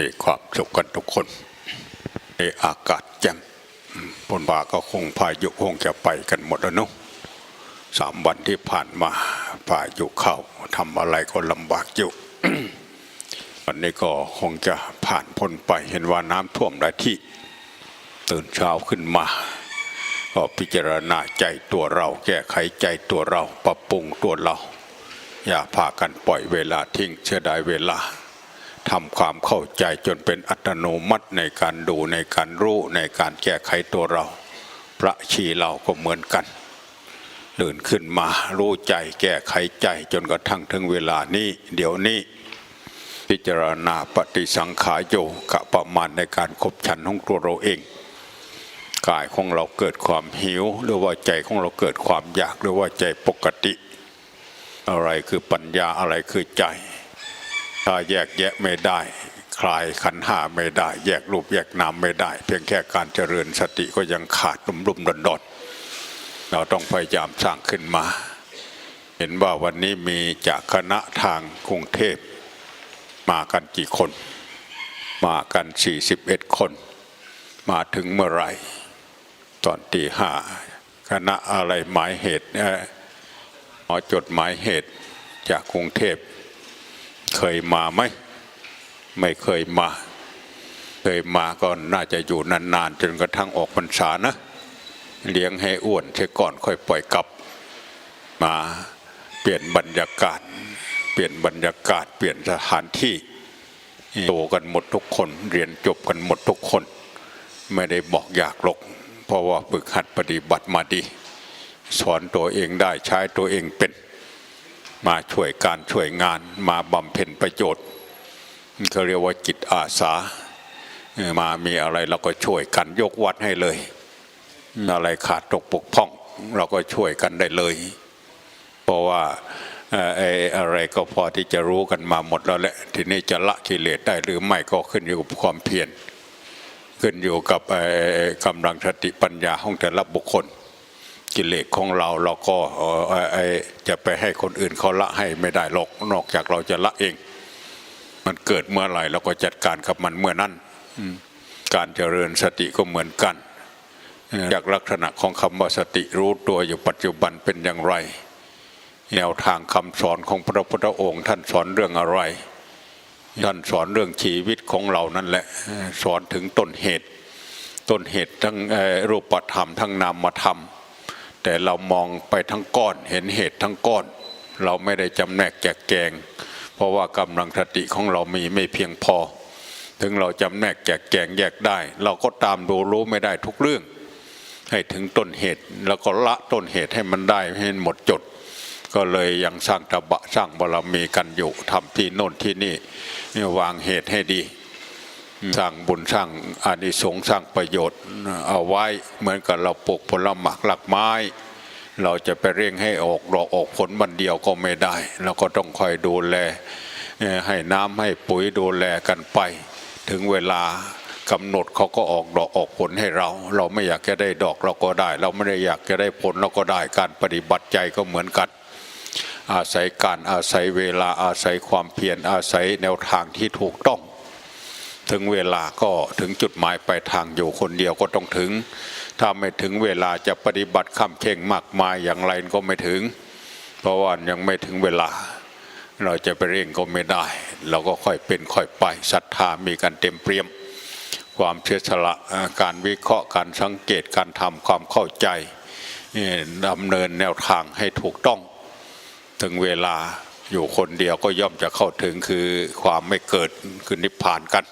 มีความสุขกันทุกคนในอากาศแจ่มบนบ่าก็คงพายุคงจะไปกันหมดแล้วเนุะสามวันที่ผ่านมาพายุเข้าทำอะไรก็ลำบากอยู่วันนี้ก็คงจะผ่านพ้นไปเห็นว่าน้ำท่วมหลายที่ ตื่นเช้าขึ้นมา ก็พิจารณาใจตัวเรา แก้ไขใจตัวเรา ปรับปรุงตัวเรา อย่าพากันปล่อยเวลาทิ้งเสียดายเวลา ทำความเข้าใจจนเป็นอัตโนมัติในการดูในการรู้ในการแก้ไขตัวเรา พระชีเราก็เหมือนกันตื่นขึ้นมารู้ใจแก้ไขใจจนกระทั่งถึงเวลานี้ เดี๋ยวนี้ พิจารณาปฏิสังขารโยกะประมาณในการคบฉันของตัวเราเองกายของเราเกิดความหิว หรือว่าใจของเราเกิดความอยากหรือว่าใจปกติ อะไรคือปัญญาอะไรคือใจ ถ้าแยกแยะไม่ได้ คลายขันห้าไม่ได้ แยกรูปแยกนามไม่ได้ เพียงแค่การเจริญสติก็ยังขาดลุ่มลุ่มดอนดอนๆเราต้องพยายามสร้างขึ้นมา เห็นว่าวันนี้มีจากคณะทางกรุงเทพมากันกี่คน มากัน 41 คน มาถึงเมื่อไหร่ ตอนตีห้าคณะอะไรหมายเหตุหมอจดหมายเหตุจากกรุงเทพ เคยมาไหมไม่เคยมา เคยมาก็น่าจะอยู่นานๆจนกระทั่งออกพรรษานะ เลี้ยงให้อ้วนเสียก่อนค่อยปล่อยกลับ มาเปลี่ยนบรรยากาศ เปลี่ยนบรรยากาศ เปลี่ยนสถานที่โตกันหมดทุกคน เรียนจบกันหมดทุกคน ไม่ได้บอกอยากหรอก เพราะว่าฝึกหัดปฏิบัติมาดี สอนตัวเองได้ใช้ตัวเองเป็น มาช่วยการช่วยงานมาบำเพ็ญประโยชน์เขาเรียกว่าจิตอาสา มามีอะไรเราก็ช่วยกันยกวัดให้เลย อะไรขาดตกปกพร่อง เราก็ช่วยกันได้เลย เพราะว่าไอ้อะไรก็พอที่จะรู้กันมาหมดแล้วแหละทีนี้จะละกิเลสได้หรือไม่ก็ขึ้นอยู่กับความเพียรขึ้นอยู่กับกำลังสติปัญญาของแต่ละบุคคล กิเลสของเราเราก็เอ่อเอ่อเอ่อจะไปให้คนอื่นเขาละให้ไม่ได้หรอกนอกจากเราจะละเอง มันเกิดเมื่อไหร่เราก็จัดการกับมันเมื่อนั้นอืมการเจริญสติก็เหมือนกันเอ่อจากลักษณะของคำว่าสติรู้ตัวอยู่ปัจจุบันเป็นอย่างไร แนวทางคำสอนของพระพุทธองค์ท่านสอนเรื่องอะไร ท่านสอนเรื่องชีวิตของเรานั่นแหละเอ่อสอนถึงต้นเหตุ ต้นเหตุทั้งเอ่อรูปธรรมทั้งนามธรรม แต่เรามองไปทั้งก้อนเห็นเหตุทั้งก้อน เราไม่ได้จำแนกแจกแจง เพราะว่ากำลังสติของเรามีไม่เพียงพอ ถึงเราจำแนกแจกแจงแยกได้ เราก็ตามดูรู้ไม่ได้ทุกเรื่อง ให้ถึงต้นเหตุแล้วก็ละต้นเหตุให้มันได้ให้หมดจด ก็เลยยังสร้างตบะสร้างบารมีกันอยู่ทำที่โน่นที่นี่วางเหตุให้ดี สร้างบุญสร้างอานิสงส์สร้างประโยชน์ เอาไว้เหมือนกับเราปลูกผลหมากหลักไม้ เราจะไปเร่งให้ออกดอกออกผลวันเดียวก็ไม่ได้ เราก็ต้องคอยดูแลให้น้ำให้ปุ๋ยดูแลกันไป ถึงเวลากำหนดเขาก็ออกดอกออกผลให้เรา เราไม่อยากจะได้ดอกเราก็ได้ เราไม่ได้อยากจะได้ผลเราก็ได้การปฏิบัติใจก็เหมือนกัน อาศัยการอาศัยเวลาอาศัยความเพียรอาศัยแนวทางที่ถูกต้อง ถึงเวลาก็ถึงจุดหมายปลายทางอยู่คนเดียวก็ต้องถึง ถ้าไม่ถึงเวลาจะปฏิบัติคำเข่งมากมายอย่างไรก็ไม่ถึง เพราะว่ายังไม่ถึงเวลา เราจะไปเร่งก็ไม่ได้ เราก็ค่อยเป็นค่อยไปศรัทธามีกันเต็มเปี่ยม ความเสียสละการวิเคราะห์การสังเกตการทำความเข้าใจดำเนินแนวทางให้ถูกต้อง ถึงเวลาอยู่คนเดียวก็ย่อมจะเข้าถึงคือความไม่เกิดคือนิพพานกัน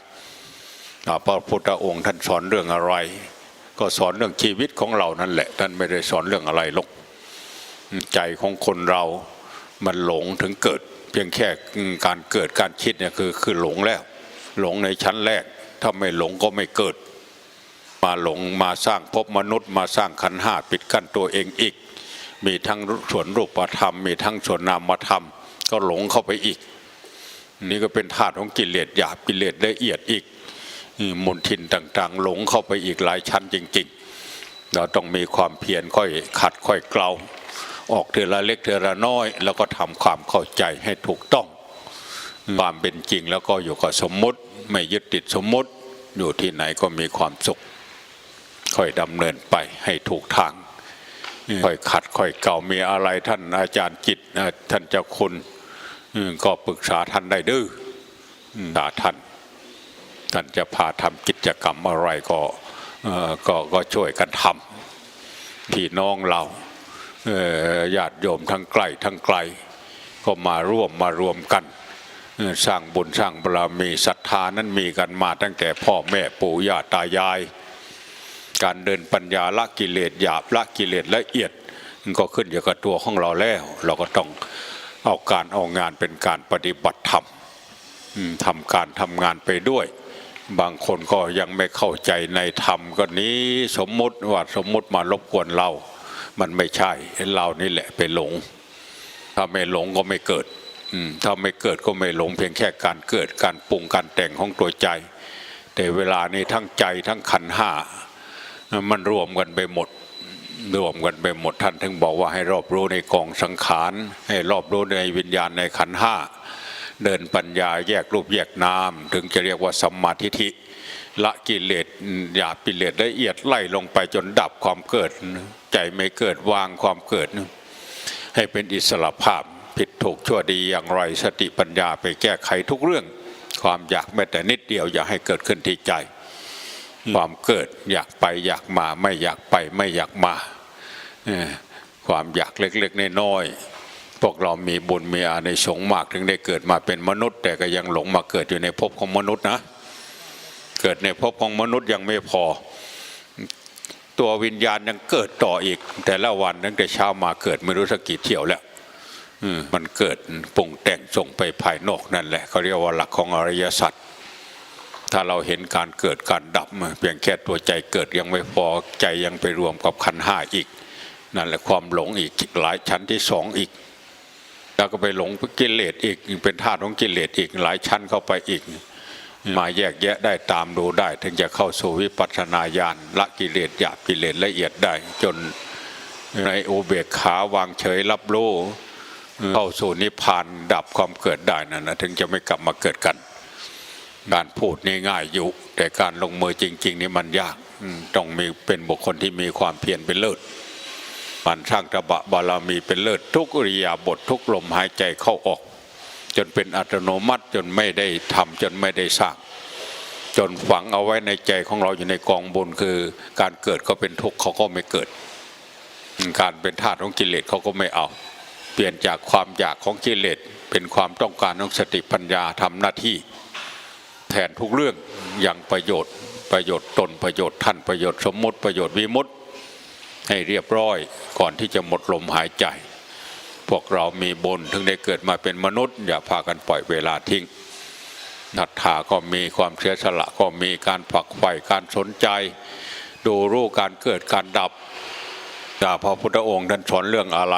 พระพุทธองค์ท่านสอนเรื่องอะไร ก็สอนเรื่องชีวิตของเรานั่นแหละท่านไม่ได้สอนเรื่องอะไรหรอกใจของคนเรามันหลงถึงเกิด เพียงแค่การเกิดการคิดเนี่ยคือคือหลงแล้ว หลงในชั้นแรก ถ้าไม่หลงก็ไม่เกิด มาหลงมาสร้างภพมนุษย์ มาสร้างขันห้าปิดกั้นตัวเองอีก มีทั้งส่วนรูปธรรม มีทั้งส่วนนามธรรม ก็หลงเข้าไปอีก นี่ก็เป็นธาตุของกิเลสหยาบกิเลสละเอียดอีก มนทินต่างๆ หลงเข้าไปอีกหลายชั้นจริง ๆ เราต้องมีความเพียรค่อยขัดค่อยเกลาออกเทละเล็กเทละน้อย แล้วก็ทำความเข้าใจให้ถูกต้อง ความเป็นจริงแล้วก็อยู่กับสมมติไม่ยึดติดสมมติอยู่ที่ไหนก็มีความสุข ค่อยดำเนินไปให้ถูกทาง ค่อยขัดค่อยเก่ามีอะไรท่านอาจารย์จิตท่านเจ้าคุณก็ปรึกษาท่านได้ดื้อด่าท่าน ท่านจะพาทำกิจกรรมอะไรก็ก็ก็ช่วยกันทำพี่น้องเราญาติโยมทั้งใกล้ทั้งไกล ก็มาร่วมมารวมกัน สร้างบุญสร้างบารมีศรัทธานั้นมีกันมาตั้งแต่พ่อแม่ปู่ย่าตายาย การเดินปัญญาละกิเลสหยาบละกิเลสละเอียดก็ขึ้นอยู่กับตัวของเราแล้ว เราก็ต้องเอาการเอางานเป็นการปฏิบัติธรรมทำการทำงานไปด้วย บางคนก็ยังไม่เข้าใจในธรรมก็นี้สมมติว่าสมมติมารบกวนเรา มันไม่ใช่เรานี่แหละไปหลง ถ้าไม่หลงก็ไม่เกิดถ้าไม่เกิดก็ไม่หลงเพียงแค่การเกิดการปรุงการแต่งของตัวใจ แต่เวลานี้ทั้งใจทั้งขันห้ามันรวมกันไปหมดรวมกันไปหมดท่านถึงบอกว่าให้รอบรู้ในกองสังขารให้รอบรู้ในวิญญาณในขันห้า เดินปัญญาแยกรูปแยกนามถึงจะเรียกว่าสัมมาทิฏฐิละกิเลสหยาบกิเลสละเอียดไล่ลงไปจนดับความเกิด ใจไม่เกิดวางความเกิด ให้เป็นอิสระภาพผิดถูกชั่วดีอย่างไรสติปัญญาไปแก้ไขทุกเรื่อง ความอยากแม้แต่นิดเดียวอย่าให้เกิดขึ้นที่ใจ ความเกิดอยากไปอยากมาไม่อยากไปไม่อยากมา ความอยากเล็กๆน้อยๆ พวกเรามีบุญมีอาในสงมากถึงได้เกิดมาเป็นมนุษย์ แต่ก็ยังหลงมาเกิดอยู่ในภพของมนุษย์นะ เกิดในภพของมนุษย์ยังไม่พอ ตัววิญญาณยังเกิดต่ออีก แต่ละวันตั้งแต่เช้ามาเกิดไม่รู้สักกี่เที่ยวแล้วมันเกิดปรุงแต่งส่งไปภายนอกนั่นแหละเขาเรียกว่าหลักของอริยสัจถ้าเราเห็นการเกิดการดับเพียงแค่ตัวใจเกิดยังไม่พอใจยังไปรวมกับขันห้าอีก นั่นแหละความหลงอีกหลายชั้นที่สองอีก แล้วก็ไปหลงกิเลสอีกเป็นธาตุของกิเลสอีกหลายชั้นเข้าไปอีก มาแยกแยะได้ตามดูได้ ถึงจะเข้าสู่วิปัสสนาญาณละกิเลสหยาบกิเลสละเอียดได้ จนในโอเบกขาวางเฉยรับรู้เข้าสู่นิพพานดับความเกิดได้นั่นนะถึงจะไม่กลับมาเกิดกัน การพูดนี่ง่ายอยู่ แต่การลงมือจริง ๆ นี่มันยากต้องมีเป็นบุคคลที่มีความเพียรเป็นเลิศ มันสร้างตบะบารมีเป็นเลิศทุกอริยาบททุกลมหายใจเข้าออก จนเป็นอัตโนมัติจนไม่ได้ทำจนไม่ได้สร้าง จนฝังเอาไว้ในใจของเราอยู่ในกองบุญคือ การเกิดก็เป็นทุกข์เขาก็ไม่เกิด การเป็นธาตุของกิเลสเขาก็ไม่เอา เปลี่ยนจากความอยากของกิเลสเป็นความต้องการของสติปัญญาทำหน้าที่ แทนทุกเรื่องอย่างประโยชน์ประโยชน์ตนประโยชน์ท่านประโยชน์สมมติประโยชน์วิมุตติ ให้เรียบร้อยก่อนที่จะหมดลมหายใจ พวกเรามีบุญถึงได้เกิดมาเป็นมนุษย์ อย่าพากันปล่อยเวลาทิ้งนัทธาก็มีความเสียสละก็มีการฝักใฝ่การสนใจ ดูรู้การเกิดการดับแต่พระพุทธองค์ท่านสอนเรื่องอะไร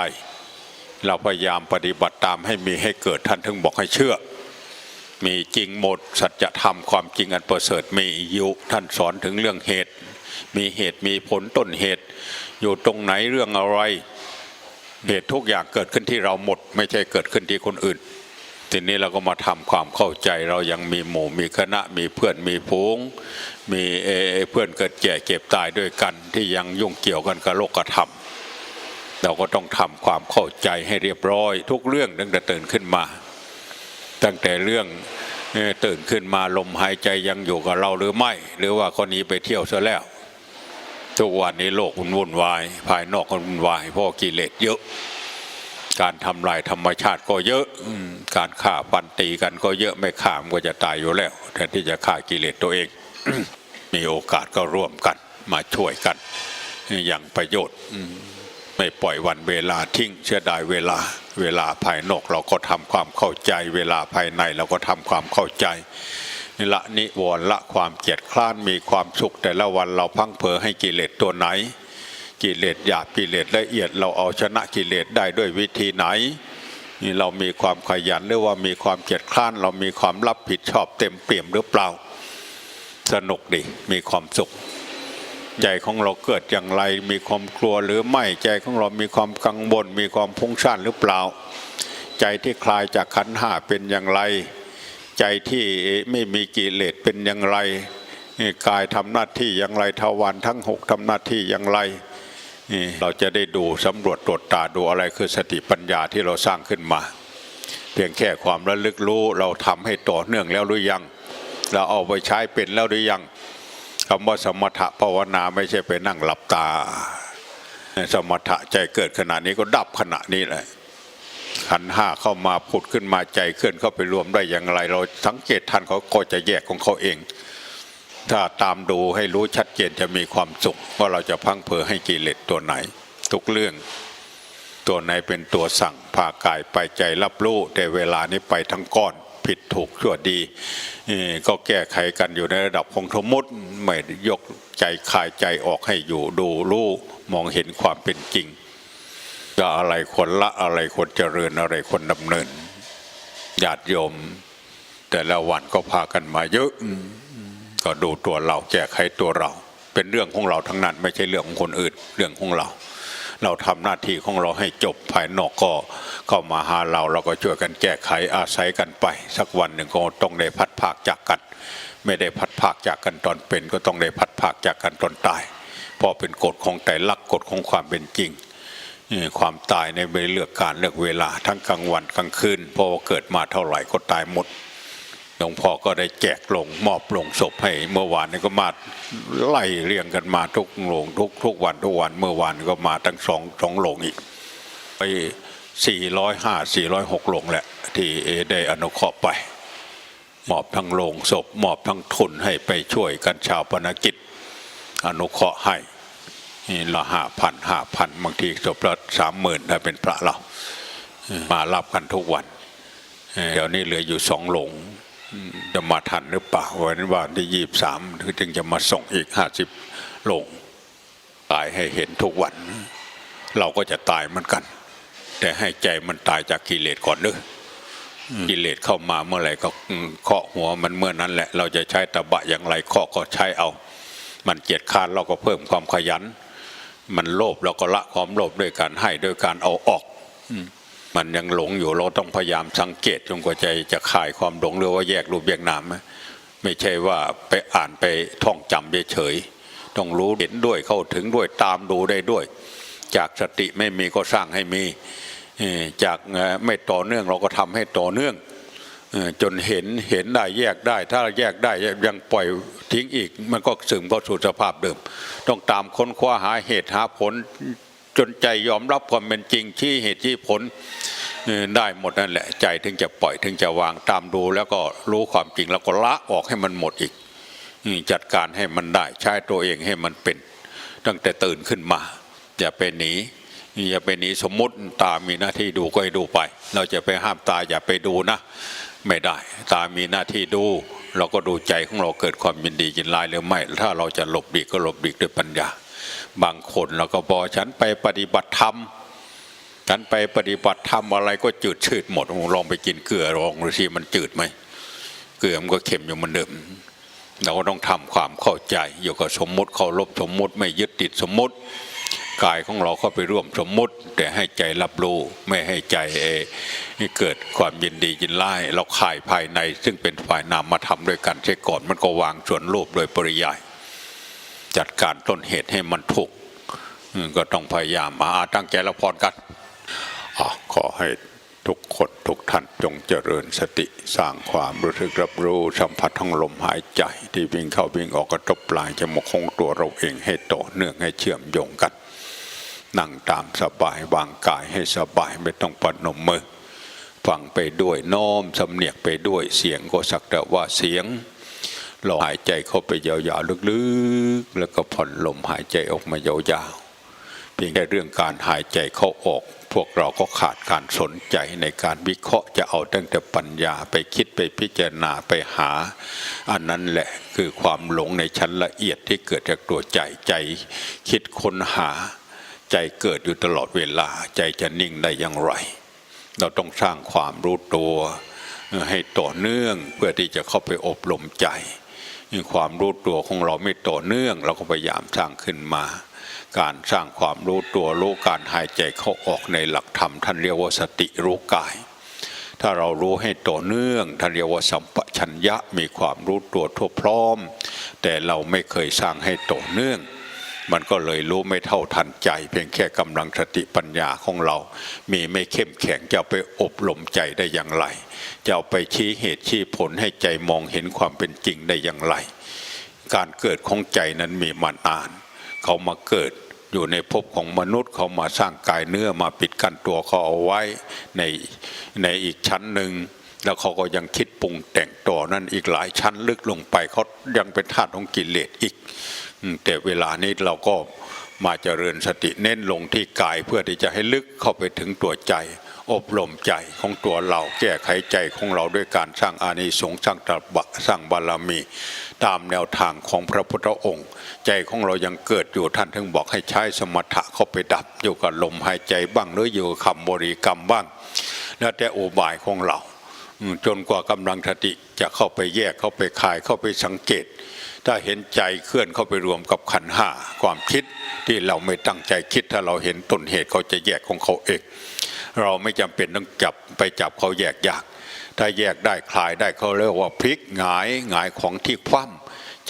เราพยายามปฏิบัติตามให้มีให้เกิดท่านถึงบอกให้เชื่อ มีจริงหมดสัจธรรมความจริงอันประเสริฐมีอยู่ท่านสอนถึงเรื่องเหตุ มีเหตุมีผลต้นเหตุ อยู่ตรงไหนเรื่องอะไร เหตุทุกอย่างเกิดขึ้นที่เราหมด ไม่ใช่เกิดขึ้นที่คนอื่น ทีนี้เราก็มาทำความเข้าใจเรายังมีหมู่มีคณะมีเพื่อนมีพูงมีเอเพื่อนเกิดแก่เก็บตายด้วยกัน ที่ยังยุ่งเกี่ยวกันกับโลกธรรมเราก็ต้องทำความเข้าใจให้เรียบร้อย ทุกเรื่องตั้งแต่ตื่นขึ้นมา ตั้งแต่เรื่องตื่นขึ้นมาลมหายใจยังอยู่กับเราหรือไม่ หรือว่าคนนี้ไปเที่ยวซะแล้ว ทุกวันนี้โลกมันวุ่นวาย ภายนอกมันวุ่นวายเพราะกิเลสเยอะ การทำลายธรรมชาติก็เยอะการฆ่าฟันตีกันก็เยอะไม่ฆ่ามนก็จะตายอยู่แล้วแทนที่จะฆ่ากิเลสตัวเอง มีโอกาสก็ร่วมกันมาช่วยกัน อย่างประโยชน์ไม่ปล่อยวันเวลาทิ้งเสียดายเวลา เวลาภายนอกเราก็ทำความเข้าใจ เวลาภายในเราก็ทำความเข้าใจ ละนิวรละความเกียดคร้านมีความสุข แต่ละวันเราพังเพอให้กิเลสตัวไหน กิเลสหยาบกิเลสละเอียดเราเอาชนะกิเลสได้ด้วยวิธีไหนนี่เรามีความขยันหรือว่ามีความเกียจคร้าน เรามีความรับผิดชอบเต็มเปี่ยมหรือเปล่า สนุกดีมีความสุขใจของเราเกิดอย่างไร มีความกลัวหรือไม่ใจของเรามีความกังวลมีความพุ่งซ่นหรือเปล่า ใจที่คลายจากขันห้าเป็นอย่างไร ใจที่ไม่มีกิเลสเป็นอย่างไรกายทำหน้าที่อย่างไรทวารทั้งหกทำหน้าที่อย่างไรเราจะได้ดูสำรวจตรวจตาดูอะไรคือสติปัญญาที่เราสร้างขึ้นมา เพียงแค่ความระลึกรู้เราทำให้ต่อเนื่องแล้วหรือยัง เราเอาไปใช้เป็นแล้วหรือยังคำว่าสมถะภาวนาไม่ใช่ไปนั่งหลับตา สมถะใจเกิดขณะนี้ก็ดับขณะนี้แหละ ขันห้าเข้ามาผุดขึ้นมาใจเคลื่อนเข้าไปรวมได้อย่างไร เราสังเกตทันเขาก็จะแยกของเขาเอง ถ้าตามดูให้รู้ชัดเจนจะมีความสุขว่าเราจะพังเพอให้กิเลสตัวไหน ทุกเรื่อง ตัวไหนเป็นตัวสั่งพากายไปใจรับรู้แต่เวลานี้ไปทั้งก้อนผิดถูกชั่วดีก็แก้ไขกันอยู่ในระดับของสมมติไม่ยกใจคายใจออกให้อยู่ดูรู้มองเห็นความเป็นจริง จะอะไรคนละอะไรคนเจริญอะไรคนดำเนินญาติโยม แต่ละวันก็พากันมาเยอะก็ดูตัวเราแก้ไขตัวเรา เป็นเรื่องของเราทั้งนั้น ไม่ใช่เรื่องของคนอื่นเรื่องของเรา เราทำหน้าที่ของเราให้จบภายนอกก็เข้ามาหาเราเราก็ช่วยกันแก้ไขอาศัยกันไป สักวันหนึ่งก็ต้องได้พัดภาคจากกัน ไม่ได้พัดภาคจากกันตอนเป็น ก็ต้องได้พัดภาคจากกันตอนตายเพราะเป็นกฎของแต่ลักกฎของความเป็นจริง ความตายในไม่เลือกการเลือกเวลาทั้งกลางวันกลางคืนเพราะว่าเกิดมาเท่าไหร่ก็ตายหมดหลวงพ่อก็ได้แจกลงมอบลงศพให้เมื่อวานนี้ก็มาไล่เรียงกันมาทุกโรงทุกทุกวันทุกวันเมื่อวานก็มาทั้งสองสองโรงอีกไปสี่ร้อยห้าสี่ร้อยหกโรงแหละที่ได้อนุเคราะห์ไป มอบทั้งโรงศพมอบทั้งทุนให้ไปช่วยกันชาวปนกิจ อนุเคราะห์ให้ นี่ละห้าพันห้าพันบางทีศพละสามหมื่นถ้าเป็นพระเรา มารับกันทุกวันเดี๋ยวนี้เหลืออยู่สองโรงจะมาทันหรือเปล่าวันวันที่ยี่สามถึงจะมาส่งอีกห้าสิบโรงตายให้เห็นทุกวัน เราก็จะตายเหมือนกัน แต่ให้ใจมันตายจากกิเลสก่อนเด้อกิเลสเข้ามาเมื่อไหร่ก็เคาะหัวมันเมื่อนั้นแหละ เราจะใช้ตะบะอย่างไรเคาะก็ใช้เอา มันเกียจค้านเราก็เพิ่มความขยัน มันโลภเราก็ละความโลภด้วยการให้ด้วยการเอาออกมันยังหลงอยู่เราต้องพยายามสังเกตจนกว่าใจจะคลายความหลงหรือว่าแยกรูปแยกนามไม่ใช่ว่าไปอ่านไปท่องจำเฉยต้องรู้เห็นด้วยเข้าถึงด้วยตามดูได้ด้วย จากสติไม่มีก็สร้างให้มีจากไม่ต่อเนื่องเราก็ทำให้ต่อเนื่อง จนเห็นเห็นได้แยกได้ ถ้าแยกได้ยังปล่อยทิ้งอีก มันก็ซึมเข้าสู่สภาพเดิม ต้องตามค้นคว้าหาเหตุหาผล จนใจยอมรับความเป็นจริงที่เหตุที่ผลได้หมดนั่นแหละ ใจถึงจะปล่อยถึงจะวางตามดูแล้วก็รู้ความจริงแล้วก็ละออกให้มันหมดอีกจัดการให้มันได้ใช้ตัวเองให้มันเป็น ตั้งแต่ตื่นขึ้นมา อย่าไปหนีอย่าไปหนีสมมติตามีหน้าที่ดูก็ให้ดูไป เราจะไปห้ามตาอย่าไปดูนะ ไม่ได้ ตามีหน้าที่ดู เราก็ดูใจของเราเกิดความยินดียินร้ายหรือไม่ ถ้าเราจะหลบหลีก็หลบหลีกด้วยปัญญา บางคนเราก็บอกฉันไปปฏิบัติธรรมฉันไปปฏิบัติธรรมอะไรก็จืดชืดหมดลองไปกินเกลือลองดูสิมันจืดไหมเกลือมันก็เค็มอยู่เหมันเดิมเราก็ต้องทำความเข้าใจอยู่กับสมมุติเคารพสมมุติไม่ยึดติดสมมุติ กายของเราเข้าไปร่วมสมมุติ แต่ให้ใจรับรู้ไม่ให้ใจเอ่อให้เกิดความยินดียินไล่เราข่ายภายใน ซึ่งเป็นฝ่ายนามมาทำด้วยกันใช่ก่อนมันก็วางส่วนรูปโดยปริยาย จัดการต้นเหตุให้มันถูกก็ต้องพยายามมาตั้งใจละพรกันอขอให้ทุกคนทุกท่านจงเจริญสติสร้างความรู้สึกรับรู้สัมผัสทั้งลมหายใจ ที่วิ่งเข้าวิ่งออกกระทบปลายจมูกของตัวเราเองให้ต่อเนื่องให้เชื่อมโยงกัน นั่งตามสบายวางกายให้สบายไม่ต้องปนมมือ ฟังไปด้วยโน้มสำเนียกไปด้วยเสียงก็สักแต่ว่าเสียงเราหายใจเข้าไปยาวๆลึกๆ แล้วก็ผ่อนลมหายใจออกมายาวๆ เพียงแค่เรื่องการหายใจเข้าออก พวกเราก็ขาดการสนใจในการวิเคราะห์จะเอาตั้งแต่ปัญญาไปคิดไปพิจารณาไปหา อันนั้นแหละคือความหลงในชั้นละเอียดที่เกิดจากตัวใจใจ คิดค้นหา ใจเกิดอยู่ตลอดเวลา ใจจะนิ่งได้อย่างไร เราต้องสร้างความรู้ตัวให้ต่อเนื่องเพื่อที่จะเข้าไปอบรมใจความรู้ตัวของเราไม่ต่อเนื่อง เราก็พยายามสร้างขึ้นมา การสร้างความรู้ตัวรู้การหายใจเข้าออกในหลักธรรม ท่านเรียกว่าสติรู้กาย ถ้าเรารู้ให้ต่อเนื่องท่านเรียกว่าสัมปชัญญะมีความรู้ตัวทั่วพร้อม แต่เราไม่เคยสร้างให้ต่อเนื่อง มันก็เลยรู้ไม่เท่าทันใจ เพียงแค่กำลังสติปัญญาของเรา มีไม่เข้มแข็งจะไปอบรมใจได้อย่างไร จะไปชี้เหตุชี้ผลให้ใจมองเห็นความเป็นจริงได้อย่างไร การเกิดของใจนั้นมีมานาน เขามาเกิดอยู่ในภพของมนุษย์เขามาสร้างกายเนื้อมาปิดกั้นตัวเขาเอาไว้ในในอีกชั้นหนึ่งแล้วเขาก็ยังคิดปรุงแต่งต่อนั่นอีกหลายชั้นลึกลงไปเขายังเป็นธาตุของกิเลสอีก แต่เวลานี้เราก็มาเจริญสติเน้นลงที่กายเพื่อที่จะให้ลึกเข้าไปถึงตัวใจ อบรมใจของตัวเราแก้ไขใจของเราด้วยการสร้างอานิสงส์สร้างตบะสร้างบารมี ตามแนวทางของพระพุทธองค์ ใจของเรายังเกิดอยู่ท่านถึงบอกให้ใช้สมถะเข้าไปดับอยู่กับลมหายใจบ้างหรืออยู่กับคำบริกรรมบ้าง แล้วแต่อุบายของเรา จนกว่ากำลังสติจะเข้าไปแยกเข้าไปคายเข้าไปสังเกต ถ้าเห็นใจเคลื่อนเข้าไปรวมกับขันห้าความคิดที่เราไม่ตั้งใจคิด ถ้าเราเห็นต้นเหตุเขาจะแยกของเขาเอง เราไม่จำเป็นต้องจับไปจับเขาแยกยาก ถ้าแยกได้คลายได้เขาเรียกว่าพลิกหงายหงายของที่คว่ำ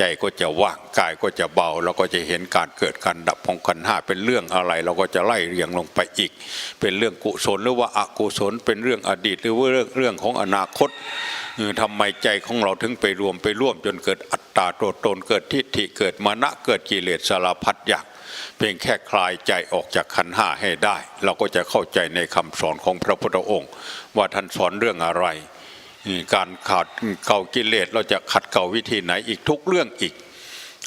ใจก็จะว่างกายก็จะเบาเราก็จะเห็นการเกิดการดับของขันห้าเป็นเรื่องอะไร เราก็จะไล่เรียงลงไปอีก เป็นเรื่องกุศลหรือว่าอกุศลเป็นเรื่องอดีตหรือว่าเรื่องเรื่องของอนาคตทำไมใจของเราถึงไปรวมไปร่วมจนเกิดอัตตาตัวตนเกิดทิฏฐิเกิดมานะเกิดกิเลสสารพัดอย่างเพียงแค่คลายใจออกจากขันห้าให้ได้ เราก็จะเข้าใจในคำสอนของพระพุทธองค์ ว่าท่านสอนเรื่องอะไร การขาดเก่ากิเลสเราจะขัดเก่าวิธีไหนอีกทุกเรื่องอีก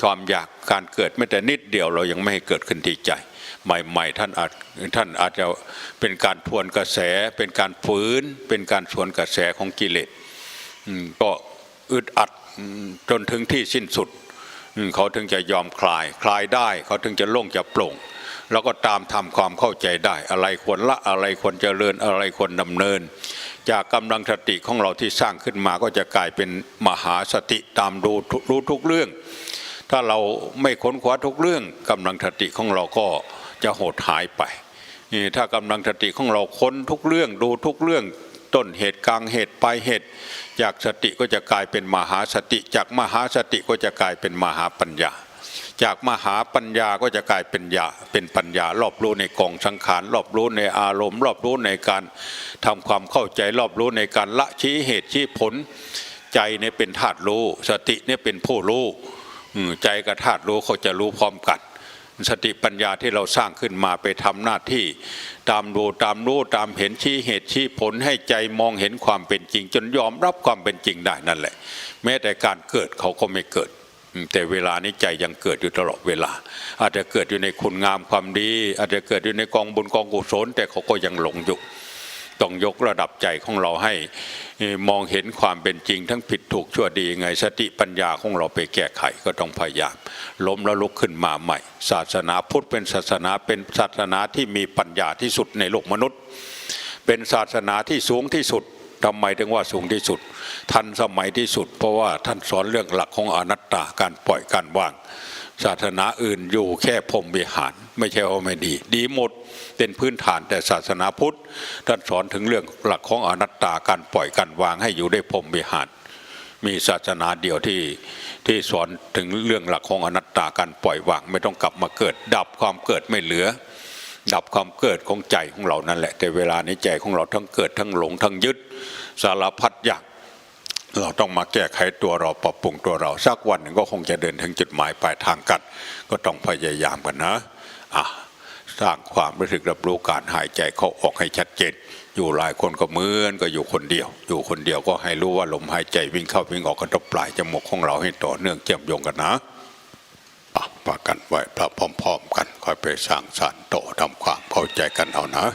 ความอยากการเกิดไม่แต่นิดเดียวเรายังไม่ให้เกิดขึ้นที่ใจ ใหม่ๆท่านอาจท่านอาจจะเป็นการทวนกระแส เป็นการฝืน เป็นการสวนกระแสของกิเลสก็อึดอัดจนถึงที่สิ้นสุดเขาถึงจะยอมคลาย คลายได้เขาถึงจะโล่งจะโปร่ง แล้วก็ตามทำความเข้าใจได้ อะไรควรละอะไรควรเจริญอะไรควรดำเนิน จากกำลังสติของเราที่สร้างขึ้นมาก็จะกลายเป็นมหาสติตามดูรู้ทุกเรื่อง ถ้าเราไม่ค้นคว้าทุกเรื่องกำลังสติของเราก็จะหดหายไปนี่ถ้ากำลังสติของเราค้นทุกเรื่องดูทุกเรื่องต้นเหตุกลางเหตุปลายเหตุ จากสติก็จะกลายเป็นมหาสติ จากมหาสติก็จะกลายเป็นมหาปัญญา จากมหาปัญญาก็จะกลายเป็นญาเป็นปัญญารอบรู้ในกองสังขารรอบรู้ในอารมณ์ รอบรู้ในการทำความเข้าใจรอบรู้ในการละชี้เหตุชี้ผล ใจเนี่ยเป็นธาตุรู้ สติเนี่ยเป็นผู้รู้ใจกับธาตุรู้เขาจะรู้พร้อมกันสติปัญญาที่เราสร้างขึ้นมาไปทำหน้าที่ ตามดูตามรู้ตามเห็นชี้เหตุชี้ผลให้ใจมองเห็นความเป็นจริง จนยอมรับความเป็นจริงได้นั่นแหละ แม้แต่การเกิดเขาก็ไม่เกิด แต่เวลานี้ใจยังเกิดอยู่ตลอดเวลา อาจจะเกิดอยู่ในคุณงามความดี อาจจะเกิดอยู่ในกองบุญกองกุศลแต่เขาก็ยังหลงอยู่ต้องยกระดับใจของเราให้มองเห็นความเป็นจริง ทั้งผิดถูกชั่วดีไงสติปัญญาของเราไปแก้ไขก็ต้องพยายาม ล้มแล้วลุกขึ้นมาใหม่ ศาสนาพุทธเป็นศาสนาเป็นศาสนาที่มีปัญญาที่สุดในโลกมนุษย์ เป็นศาสนาที่สูงที่สุด ทำไมถึงว่าสูงที่สุด ทันสมัยที่สุด เพราะว่าท่านสอนเรื่องหลักของอนัตตาการปล่อยการวาง ศาสนาอื่นอยู่แค่พรมวิหาร ไม่ใช่ว่าไม่ดี ดีหมดเป็นพื้นฐานแต่ศาสนาพุทธ ท่านสอนถึงเรื่องหลักของอนัตตาการปล่อยการวางให้อยู่ได้พรมวิหารมีศาสนาเดียวที่ที่สอนถึงเรื่องหลักของอนัตตาการปล่อยวางไม่ต้องกลับมาเกิด ดับความเกิดไม่เหลือ ดับความเกิดของใจของเรานั่นแหละ แต่เวลานี้ใจของเราทั้งเกิดทั้งหลงทั้งยึด สารพัดอย่างเราต้องมาแก้ไขตัวเราปรับปรุงตัวเรา สักวันหนึ่งก็คงจะเดินถึงจุดหมายปลายทางกัน ก็ต้องพยายามกันนะอะสร้างความรู้สึกรับรู้การหายใจเข้าออกให้ชัดเจน อยู่หลายคนก็เหมือนก็อยู่คนเดียว อยู่คนเดียวก็ให้รู้ว่าลมหายใจวิ่งเข้าวิ่งออกกระทบปลายจมูกของเราให้ต่อเนื่องเชื่อมโยงกันนะอะปากันไว้พระพร้อม ๆ กันคอยไปสร้างสรรค์ต่อทำความเข้าใจกันเอานะ